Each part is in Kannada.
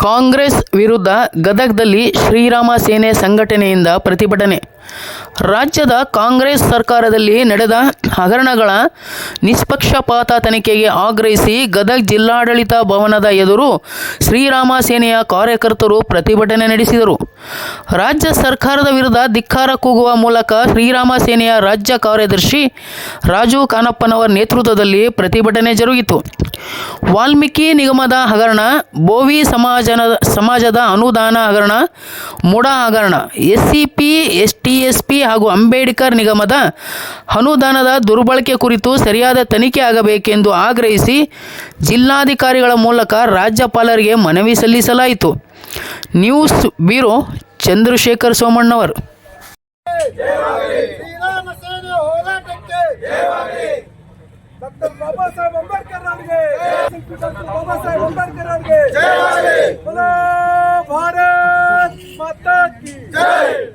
ಕಾಂಗ್ರೆಸ್ ವಿರುದ್ಧ ಗದಗದಲ್ಲಿ ಶ್ರೀರಾಮ ಸೇನೆ ಸಂಘಟನೆಯಿಂದ ಪ್ರತಿಭಟನೆ ರಾಜ್ಯದ ಕಾಂಗ್ರೆಸ್ ಸರ್ಕಾರದಲ್ಲಿ ನಡೆದ ಹಗರಣಗಳ ನಿಷ್ಪಕ್ಷಪಾತ ತನಿಖೆಗೆ ಆಗ್ರಹಿಸಿ ಗದಗ ಜಿಲ್ಲಾಡಳಿತ ಭವನದ ಎದುರು ಶ್ರೀರಾಮ ಸೇನೆಯ ಕಾರ್ಯಕರ್ತರು ಪ್ರತಿಭಟನೆ ನಡೆಸಿದರು. ರಾಜ್ಯ ಸರ್ಕಾರದ ವಿರುದ್ಧ ಧಿಕ್ಕಾರ ಕೂಗುವ ಮೂಲಕ ಶ್ರೀರಾಮ ಸೇನೆಯ ರಾಜ್ಯ ಕಾರ್ಯದರ್ಶಿ ರಾಜು ಕಾನಪ್ಪನವರ ನೇತೃತ್ವದಲ್ಲಿ ಪ್ರತಿಭಟನೆ ಜರುಗಿತು. ವಾಲ್ಮೀಕಿ ನಿಗಮದ ಹಗರಣ, ಬೋವಿ ಸಮಾಜನ, ಸಮಾಜದ ಅನುದಾನ ಹಗರಣ, ಮುಡ ಹಗರಣ S C P S P ಹಾಗೂ ಅಂಬೇಡ್ಕರ್ ನಿಗಮದ ಅನುದಾನದ ದುರ್ಬಳಕೆ ಕುರಿತು ಸರಿಯಾದ ತನಿಖೆ ಆಗಬೇಕೆಂದು ಆಗ್ರಹಿಸಿ ಜಿಲ್ಲಾಧಿಕಾರಿಗಳ ಮೂಲಕ ರಾಜ್ಯಪಾಲರಿಗೆ ಮನವಿ ಸಲ್ಲಿಸಲಾಯಿತು. ನ್ಯೂಸ್ ಬ್ಯೂರೋ ಚಂದ್ರಶೇಖರ್ ಸೋಮಣ್ಣವರು ಬಾಬಾ ಸಾಹೇಬ್ ಅಂಬೇಡ್ಕರ್ ಅವರಿಗೆ ಬಾಬಾ ಸಾಹೇಬ್ ಅಂಬೇಡ್ಕರ್ ಅವರಿಗೆ. ಮಾತಾ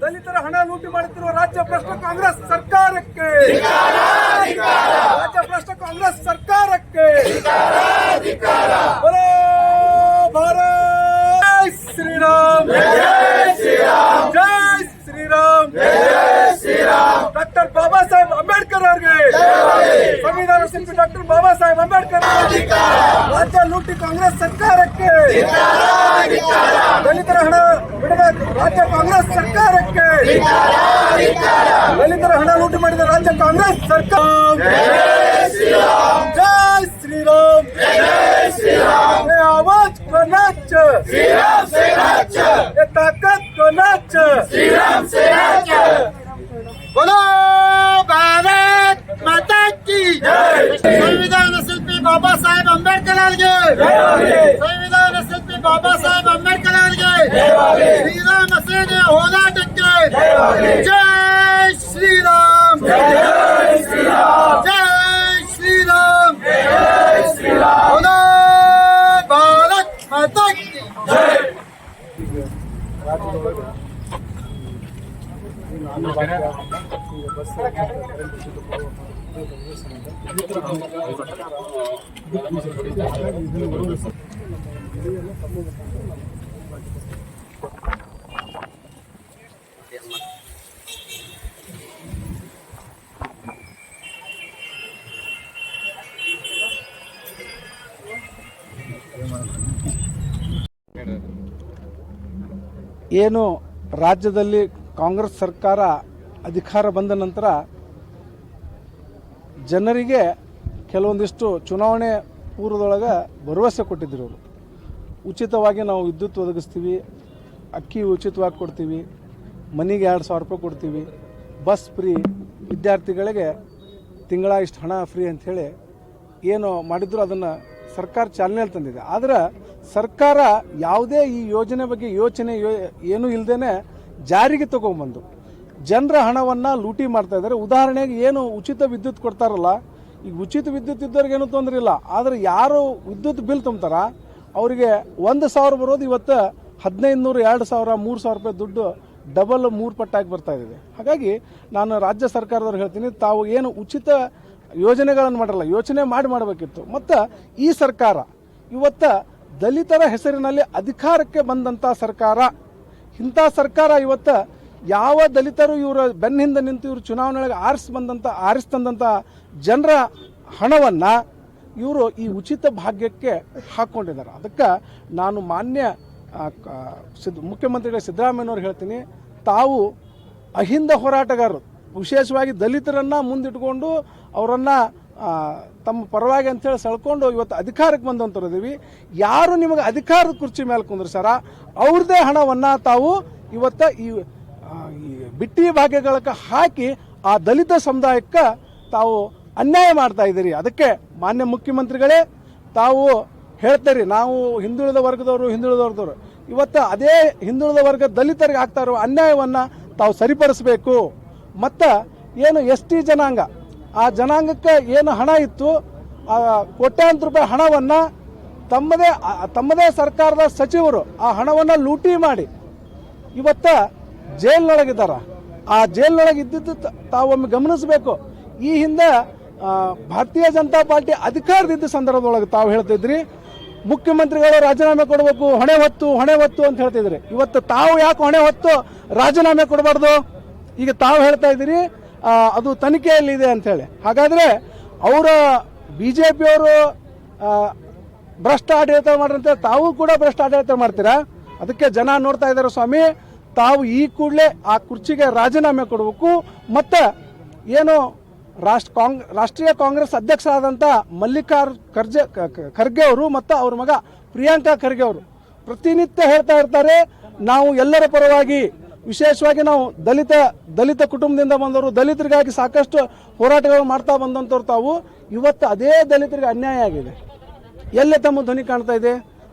ದಲಿತರ ಹಣ ಲೂಟಿ ಮಾಡುತ್ತಿರುವ ರಾಜ್ಯ ಭ್ರಷ್ಟ ಕಾಂಗ್ರೆಸ್ ಸರ್ಕಾರಕ್ಕೆ. ರಾಜ್ಯ ಭ್ರಷ್ಟ ಕಾಂಗ್ರೆಸ್ ಸರ್ಕಾರಕ್ಕೆ. ಶಿಲ್ಪಿ ಡಾಕ್ಟರ್ ಬಾಬಾ ಸಾಹೇಬ್ ಅಂಬೇಡ್ಕರ್ ಅವರಿಗೆ ರಾಜ್ಯ ಲೂಟಿ ಕಾಂಗ್ರೆಸ್ ಸರ್ಕಾರಕ್ಕೆ ದಲಿತರ ಹಣ ಬಿಡಬೇಕು ರಾಜ್ಯ ಕಾಂಗ್ರೆಸ್ ಸರ್ಕಾರಕ್ಕೆ ದಲಿತರ ಹಣ ಲೂಟಿ ಮಾಡಿದ ರಾಜ್ಯ ಕಾಂಗ್ರೆಸ್ ಸರ್ಕಾರ ಜೈ ಶ್ರೀರಾಮ್ ये आवाज को नाच ये ताकत को नाच बोलो ಸಂವಿಧಾನ ಶಿಲ್ಪಿ ಬಾಬಾ ಸಾಹೇಬ್ ಅಂಬೇಡ್ಕರ್ ಅವರಿಗೆ ಸಂವಿಧಾನ ಶಿಲ್ಪಿ ಬಾಬಾ ಸಾಹೇಬ್ ಅಂಬೇಡ್ಕರ್ ಅವರಿಗೆ ಶ್ರೀರಾಮ ಸೇನೆಯ ಹೋರಾಟಕ್ಕೆ ಜೈ ಶ್ರೀರಾಮ್ ಜೈ ಶ್ರೀರಾಮ್ ಜೈ ಶ್ರೀರಾಮ್ ಭಾರತ್ ಮಾತಾ ಜೈ ಏನು ರಾಜ್ಯದಲ್ಲಿ ಕಾಂಗ್ರೆಸ್ ಸರ್ಕಾರ ಅಧಿಕಾರ ಬಂದ ನಂತರ ಜನರಿಗೆ ಕೆಲವೊಂದಿಷ್ಟು ಚುನಾವಣೆ ಪೂರ್ವದೊಳಗೆ ಭರವಸೆ ಕೊಟ್ಟಿದ್ರು ಅವರು. ಉಚಿತವಾಗಿ ನಾವು ವಿದ್ಯುತ್ ಒದಗಿಸ್ತೀವಿ, ಅಕ್ಕಿ ಉಚಿತವಾಗಿ ಕೊಡ್ತೀವಿ, ಮನೆಗೆ ಎರಡು ಸಾವಿರ ರೂಪಾಯಿ ಕೊಡ್ತೀವಿ, ಬಸ್ ಫ್ರೀ, ವಿದ್ಯಾರ್ಥಿಗಳಿಗೆ ತಿಂಗಳ ಇಷ್ಟು ಹಣ ಫ್ರೀ ಅಂಥೇಳಿ ಏನು ಮಾಡಿದ್ರು, ಅದನ್ನು ಸರ್ಕಾರ ಚಾಲನೆಯಲ್ಲಿ ತಂದಿದೆ. ಆದರೆ ಸರ್ಕಾರ ಯಾವುದೇ ಈ ಯೋಜನೆ ಬಗ್ಗೆ ಯೋಚನೆ, ಯೋ, ಏನೂ ಇಲ್ಲದೇ ಜಾರಿಗೆ ತಗೊಂಬಂದು. ಜನರ ಹಣವನ್ನು ಲೂಟಿ ಮಾಡ್ತಾ ಇದ್ದಾರೆ. ಉದಾಹರಣೆಗೆ ಏನು ಉಚಿತ ವಿದ್ಯುತ್ ಕೊಡ್ತಾರಲ್ಲ, ಈಗ ಉಚಿತ ವಿದ್ಯುತ್ ಇದ್ದವ್ರಿಗೆ ಏನೂ ತೊಂದರೆ ಇಲ್ಲ. ಆದರೆ ಯಾರು ವಿದ್ಯುತ್ ಬಿಲ್ ತುಂಬ್ತಾರ, ಅವರಿಗೆ ಒಂದು ಸಾವಿರ ಬರೋದು ಇವತ್ತು ಹದಿನೈದು ನೂರು ಎರಡು ಸಾವಿರ, ಮೂರು ಸಾವಿರ ರೂಪಾಯಿ ದುಡ್ಡು ಡಬಲ್ ಮೂರು ಪಟ್ಟಾಗಿ ಬರ್ತಾ ಇದೆ. ಹಾಗಾಗಿ ನಾನು ರಾಜ್ಯ ಸರ್ಕಾರದವ್ರು ಹೇಳ್ತೀನಿ, ತಾವು ಏನು ಉಚಿತ ಯೋಜನೆಗಳನ್ನು ಮಾಡಲ್ಲ, ಯೋಚನೆ ಮಾಡಿ ಮಾಡಬೇಕಿತ್ತು. ಮತ್ತು ಈ ಸರ್ಕಾರ ಇವತ್ತು ದಲಿತರ ಹೆಸರಿನಲ್ಲಿ ಅಧಿಕಾರಕ್ಕೆ ಬಂದಂಥ ಸರ್ಕಾರ, ಇಂಥ ಸರ್ಕಾರ ಇವತ್ತು ಯಾವ ದಲಿತರು ಇವರ ಬೆನ್ನಿಂದ ನಿಂತು ಇವರು ಚುನಾವಣೆಯೊಳಗೆ ಆರಿಸಿ ಬಂದಂಥ ಆರಿಸಿ ತಂದಂಥ ಜನರ ಹಣವನ್ನು ಇವರು ಈ ಉಚಿತ ಭಾಗ್ಯಕ್ಕೆ ಹಾಕ್ಕೊಂಡಿದ್ದಾರೆ ಅದಕ್ಕೆ ನಾನು ಮಾನ್ಯ ಮುಖ್ಯಮಂತ್ರಿಗಳ ಸಿದ್ದರಾಮಯ್ಯನವ್ರು ಹೇಳ್ತೀನಿ, ತಾವು ಅಹಿಂದ ಹೋರಾಟಗಾರರು. ವಿಶೇಷವಾಗಿ ದಲಿತರನ್ನು ಮುಂದಿಟ್ಕೊಂಡು ಅವರನ್ನು ತಮ್ಮ ಪರವಾಗಿ ಅಂತೇಳಿ ಸೆಳ್ಕೊಂಡು ಇವತ್ತು ಅಧಿಕಾರಕ್ಕೆ ಬಂದಂಥವ್ರು ಯಾರು ನಿಮಗೆ ಅಧಿಕಾರದ ಕುರ್ಚಿ ಮೇಲೆ ಕುಂದ್ರಸಾರ ಅವ್ರದ್ದೇ ಹಣವನ್ನು ತಾವು ಇವತ್ತು ಈ ಬಿಟ್ಟಿ ಭಾಗ್ಯಗಳಕ್ಕೆ ಹಾಕಿ ಆ ದಲಿತ ಸಮುದಾಯಕ್ಕೆ ತಾವು ಅನ್ಯಾಯ ಮಾಡ್ತಾ ಇದ್ದೀರಿ. ಅದಕ್ಕೆ ಮಾನ್ಯ ಮುಖ್ಯಮಂತ್ರಿಗಳೇ, ತಾವು ಹೇಳ್ತೀರಿ, ನಾವು ಹಿಂದುಳಿದ ವರ್ಗದವರು ಹಿಂದುಳಿದ ವರ್ಗದವರು ಇವತ್ತು ಅದೇ ಹಿಂದುಳಿದ ವರ್ಗ ದಲಿತರಿಗೆ ಆಗ್ತಾ ಇರುವ ಅನ್ಯಾಯವನ್ನು ತಾವು ಸರಿಪಡಿಸಬೇಕು. ಮತ್ತು ಏನು ಎಸ್ ಟಿ ಜನಾಂಗ, ಆ ಜನಾಂಗಕ್ಕೆ ಏನು ಹಣ ಇತ್ತು ಕೋಟ್ಯಾಂತರ ರೂಪಾಯಿ ಹಣವನ್ನು ತಮ್ಮದೇ ತಮ್ಮದೇ ಸರ್ಕಾರದ ಸಚಿವರು ಆ ಹಣವನ್ನು ಲೂಟಿ ಮಾಡಿ, ಇವತ್ತ ಜೈಲಿನೊಳಗಿದ್ದಾರ. ಆ ಜೈಲಿನೊಳಗೆ ಇದ್ದಿದ್ದು ತ- ತಾವೊಮ್ಮೆ ಗಮನಿಸಬೇಕು. ಈ ಹಿಂದೆ ಭಾರತೀಯ ಜನತಾ ಪಾರ್ಟಿ ಅಧಿಕಾರದಿದ್ದ ಸಂದರ್ಭದೊಳಗೆ ತಾವು ಹೇಳ್ತಿದ್ರಿ. ಮುಖ್ಯಮಂತ್ರಿಗಳು ರಾಜೀನಾಮೆ ಕೊಡಬೇಕು, ಹೊಣೆ ಹೊತ್ತು ಹೊಣೆ ಹೊತ್ತು ಅಂತ ಹೇಳ್ತಿದ್ರಿ. ಇವತ್ತು ತಾವು ಯಾಕೆ ಹೊಣೆ ಹೊತ್ತು ರಾಜೀನಾಮೆ ಕೊಡಬಾರ್ದು? ಈಗ ತಾವು ಹೇಳ್ತಾ ಇದ್ದೀರಿ ಅದು ತನಿಖೆಯಲ್ಲಿ ಇದೆ ಅಂತ ಹೇಳಿ. ಹಾಗಾದ್ರೆ ಅವರ ಬಿ ಜೆ ಪಿಯವರು ಭ್ರಷ್ಟ ಆಡಳಿತ ಮಾಡ್ರಂತ, ತಾವು ಕೂಡ ಭ್ರಷ್ಟ ಆಡಳಿತ ಮಾಡ್ತೀರಾ? ಅದಕ್ಕೆ ಜನ ನೋಡ್ತಾ ಇದ್ದಾರೆ ಸ್ವಾಮಿ. ತಾವು ಈ ಕೂಡಲೇ ಆ ಕುರ್ಚಿಗೆ ರಾಜೀನಾಮೆ ಕೊಡಬೇಕು. ಮತ್ತು ಏನು ರಾಷ್ಟ್ರ ಕಾಂಗ್, ರಾಷ್ಟ್ರೀಯ ಕಾಂಗ್ರೆಸ್ ಅಧ್ಯಕ್ಷರಾದಂಥ ಮಲ್ಲಿಕಾರ್ ಖರ್ಜೆ ಖರ್ಗೆ ಅವರು ಮತ್ತು ಅವ್ರ ಮಗ ಪ್ರಿಯಾಂಕಾ ಖರ್ಗೆ ಅವರು ಪ್ರತಿನಿತ್ಯ ಹೇಳ್ತಾ ಇರ್ತಾರೆ, ನಾವು ಎಲ್ಲರ ಪರವಾಗಿ ವಿಶೇಷವಾಗಿ ನಾವು ದಲಿತ ದಲಿತ ಕುಟುಂಬದಿಂದ ಬಂದವರು, ದಲಿತರಿಗಾಗಿ ಸಾಕಷ್ಟು ಹೋರಾಟಗಳು ಮಾಡ್ತಾ ಬಂದಂಥವ್ರು ತಾವು. ಇವತ್ತು ಅದೇ ದಲಿತರಿಗೆ ಅನ್ಯಾಯ ಆಗಿದೆ. ಎಲ್ಲೇ ತಮ್ಮ ಧ್ವನಿ ಕಾಣ್ತಾ ಇದೆ?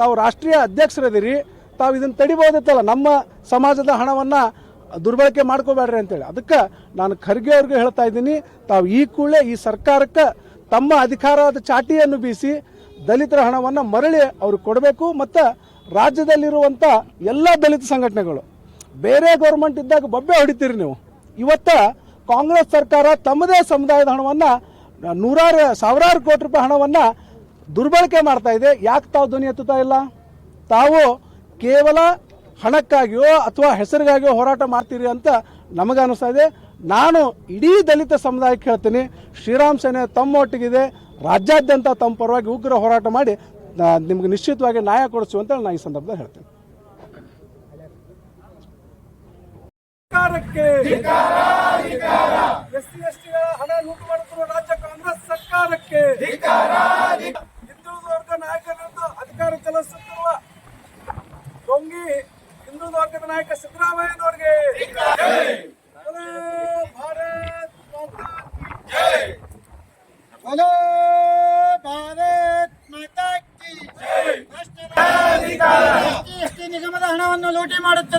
ತಾವು ರಾಷ್ಟ್ರೀಯ ಅಧ್ಯಕ್ಷರದಿರಿ ತಾವು ಇದನ್ನು ತಡಿಬೋದಿತ್ತಲ್ಲ ನಮ್ಮ ಸಮಾಜದ ಹಣವನ್ನು ದುರ್ಬಳಕೆ ಮಾಡ್ಕೋಬೇಡ್ರಿ ಅಂತೇಳಿ. ಅದಕ್ಕೆ ನಾನು ಖರ್ಗೆ ಅವ್ರಿಗೆ ಹೇಳ್ತಾ ಇದ್ದೀನಿ, ತಾವು ಈ ಕೂಡಲೇ ಈ ಸರ್ಕಾರಕ್ಕೆ ತಮ್ಮ ಅಧಿಕಾರದ ಚಾಟಿಯನ್ನು ಬೀಸಿ ದಲಿತರ ಹಣವನ್ನು ಮರಳಿ ಅವ್ರಿಗೆ ಕೊಡಬೇಕು ಮತ್ತು ರಾಜ್ಯದಲ್ಲಿರುವಂಥ ಎಲ್ಲ ದಲಿತ ಸಂಘಟನೆಗಳು. ಬೇರೆ ಗೌರ್ಮೆಂಟ್ ಇದ್ದಾಗ ಬೊಬ್ಬೆ ಹೊಡಿತೀರಿ ನೀವು. ಇವತ್ತ ಕಾಂಗ್ರೆಸ್ ಸರ್ಕಾರ ತಮ್ಮದೇ ಸಮುದಾಯದ ಹಣವನ್ನು, ನೂರಾರು, ಸಾವಿರಾರು ಕೋಟಿ ರೂಪಾಯಿ ಹಣವನ್ನು ದುರ್ಬಳಕೆ ಮಾಡ್ತಾ ಇದೆ. ಯಾಕೆ ತಾವು ಧ್ವನಿ ಎತ್ತುತ್ತಾ ಇಲ್ಲ? ತಾವು ಕೇವಲ ಹಣಕ್ಕಾಗಿಯೋ ಅಥವಾ ಹೆಸರಿಗಾಗಿಯೋ ಹೋರಾಟ ಮಾಡ್ತೀರಿ ಅಂತ ನಮಗೆ ಅನಿಸ್ತಾ ಇದೆ. ನಾನು ಇಡೀ ದಲಿತ ಸಮುದಾಯಕ್ಕೆ ಹೇಳ್ತೀನಿ, ಶ್ರೀರಾಮ್ ಸೇನೆ ತಮ್ಮ ಒಟ್ಟಿಗಿದೆ ರಾಜ್ಯಾದ್ಯಂತ ತಮ್ಮ ಪರವಾಗಿ ಉಗ್ರ ಹೋರಾಟ ಮಾಡಿ ನಿಮ್ಗೆ ನಿಶ್ಚಿತವಾಗಿ ನ್ಯಾಯ ಕೊಡಿಸು ಅಂತ ನಾನು ಈ ಸಂದರ್ಭದಲ್ಲಿ ಹೇಳ್ತೀನಿ. ಸರ್ಕಾರಕ್ಕೆ ಎಸ್ ಸಿ ಎಸ್ ಹಣ ಲೂಟು ರಾಜ್ಯ ಕಾಂಗ್ರೆಸ್ ಸರ್ಕಾರಕ್ಕೆ ಹಿಂದುಳಿದ ವರ್ಗ ನಾಯಕರನ್ನು ಅಧಿಕಾರ ಚಲಾಯಿಸುತ್ತಿರುವ ಡೊಂಗಿ ಹಿಂದುಳಿದ ವರ್ಗದ ನಾಯಕ ಸಿದ್ದರಾಮಯ್ಯನವರಿಗೆ ಬೋಲೋ ಭಾರತ್ ಮಾತಾ ಕಿ बोलो ಭಾರತ್ ಮಾತಾ ಕಿ ಎಸ್ಟಿ ನಿಗಮದ ಹಣವನ್ನು ಲೂಟಿ ಮಾಡುತ್ತಿರುವ